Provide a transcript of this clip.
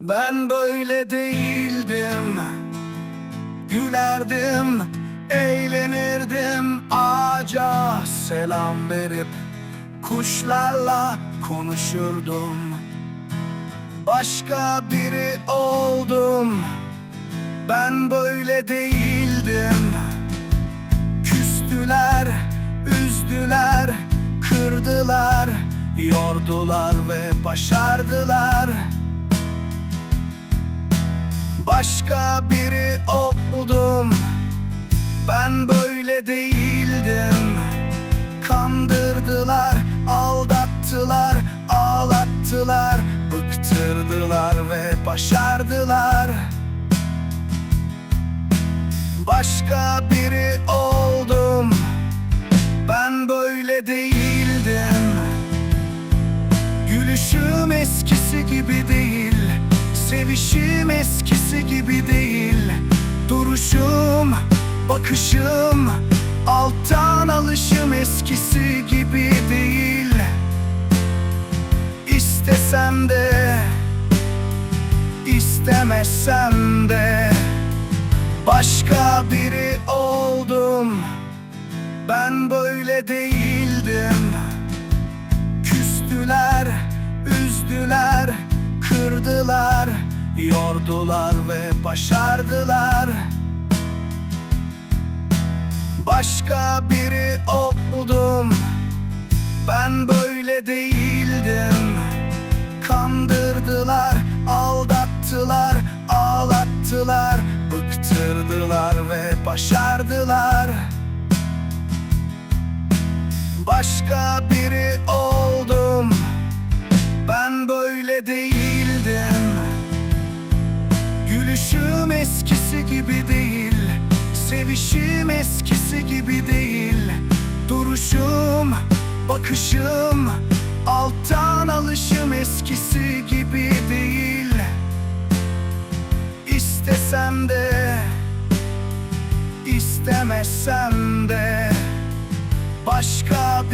Ben böyle değildim. Gülerdim, eğlenirdim. Ağaca selam verip Kuşlarla konuşurdum. Başka biri oldum. Ben böyle değildim. Küstüler, üzdüler, kırdılar Yordular ve başardılar Başka biri oldum. Ben böyle değildim. Kandırdılar, aldattılar, ağlattılar. Bıktırdılar ve başardılar. Başka biri oldum. Ben böyle değildim. Gülüşüm eskisi gibi değil Sevişim eskisi gibi değil. Duruşum, bakışım Alttan alışım eskisi gibi değil. İstesem de istemesem de Başka biri oldum. Ben böyle değildim Yordular ve başardılar. Başka biri oldum Ben böyle değildim. Kandırdılar, aldattılar, ağlattılar Bıktırdılar ve başardılar. Başka biri oldum. Ben böyle değildim Sevişim eskisi gibi değil. Duruşum, bakışım Alttan alışım eskisi gibi değil. İstesem de istemesem de Başka